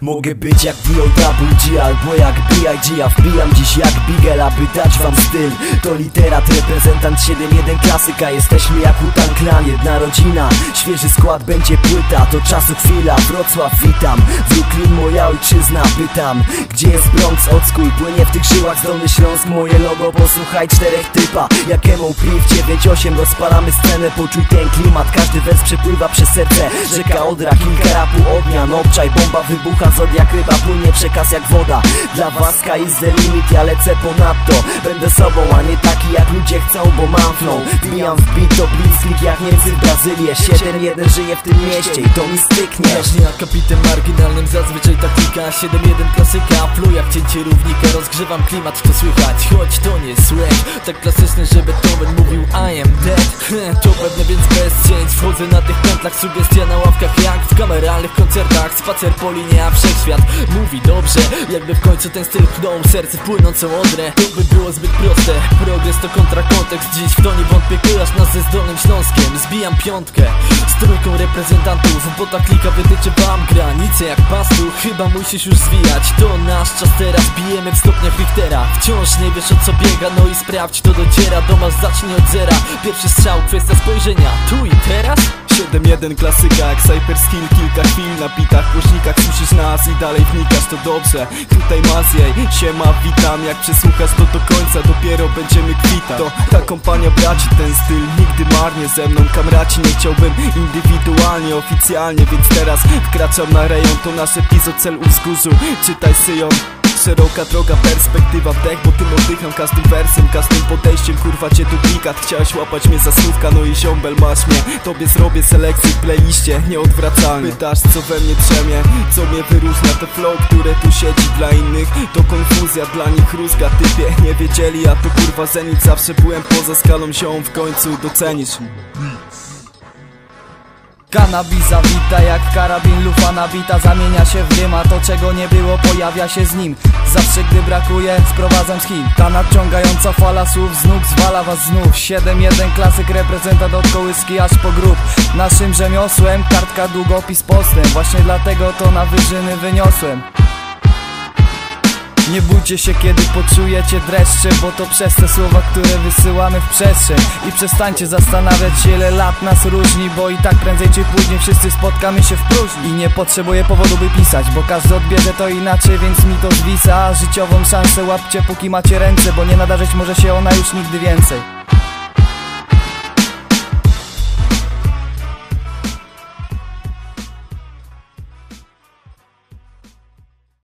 Mogę być jak D.O.W.G albo jak B.I.G Ja wbijam dziś jak Bigel, aby dać wam styl. To literat, reprezentant 7-1 klasyka. Jesteśmy jak Utan Clan, jedna rodzina. Świeży skład, będzie płyta, to czasu chwila Wrocław witam, Brooklyn moja ojczyzna Pytam, gdzie jest Bronx, ockój Płynie w tych żyłach zdolny Śląsk. Moje logo, posłuchaj czterech typa. Jak Emo Priv 9-8 Rozpalamy scenę, poczuj ten klimat. Każdy wers przepływa przez serce. Rzeka Odra, kilka rapu odmian Obczaj, bomba wybucha. Zodiak ryba płynie przekaz jak woda. Dla was sky the limit, ja lecę ponadto. Będę sobą, a nie taki jak ludzie chcą, bo mam flow. Wbijam w beat, to blitzkrieg jak Niemcy w Brazylię 7-1 żyje w tym mieście i to mi styknie. Ważnie jak kapitem marginalnym, zazwyczaj taktyka 7-1 klasyka, flow jak cięcie równika Rozgrzewam klimat, to słychać, choć to nie słych Tak klasyczny, że Beethoven mówił I am dead. To pewne więc bez cięć Wchodzę na tych pętlach, sugestia na ławkach jak w kameralnych koncertach. Spacer po linie, a wszechświat mówi dobrze. Jakby w końcu ten styl pchnął serce w płynącą odrę To by było zbyt proste. Progres to kontra kontekst Dziś w to nie wątpię, kojarz nas ze zdolnym Śląskiem. Zbijam piątkę trójką reprezentantów Bo ta klika wytyczy wam granice jak pastuch Chyba musisz już zwijać To nasz czas teraz. Bijemy w stopniach Richtera Wciąż nie wiesz o co biega. No i sprawdź to dociera Do masz zacznij od zera. Pierwszy strzał, kwestia spojrzenia. Tu i teraz? 7-1 klasyka jak Cyper Skill. Kilka chwil na bitach, głośnikach Słyszysz nas i dalej wnikasz, to dobrze. Tutaj Mazjej, siema, witam. Jak przesłuchasz to do końca, dopiero będziemy kwita To ta kompania braci, ten styl nigdy marnie. Ze mną kamraci, nie chciałbym indywidualnie, oficjalnie Więc teraz wkraczam na rejon. To nasz epizod, cel u wzgórzu. Czytaj syją. Szeroka droga, perspektywa wdech Bo tym oddycham każdym wersem, każdym podejściem. Kurwa cię duplikat, chciałeś łapać mnie za słówka No i ziombel masz mnie, tobie zrobię selekcję w playliście Nieodwracalnie. Pytasz co we mnie trzemie, co mnie wyróżnia. Te flow, które tu siedzi dla innych To konfuzja, dla nich rózga. Typie nie wiedzieli, a to kurwa zenit. Zawsze byłem poza skalą, ziom w końcu docenisz Cannabis zawita jak karabin lufa nabita Zamienia się w dym, a to czego nie było pojawia się z nim. Zawsze gdy brakuje sprowadzam z Chin Ta nadciągająca fala słów z nóg zwala was znów. 7-1 klasyk reprezentant od kołyski aż po grób. Naszym rzemiosłem kartka długopis postęp. Właśnie dlatego to na wyżyny wyniosłem nie bójcie się kiedy poczujecie dreszcze Bo to przez te słowa, które wysyłamy w przestrzeń. I przestańcie zastanawiać się ile lat nas różni Bo i tak prędzej czy później wszyscy spotkamy się w próżni. I nie potrzebuję powodu by pisać Bo każdy odbierze to inaczej, więc mi to zwisa. Życiową szansę łapcie póki macie ręce Bo nie nadarzyć może się ona już nigdy więcej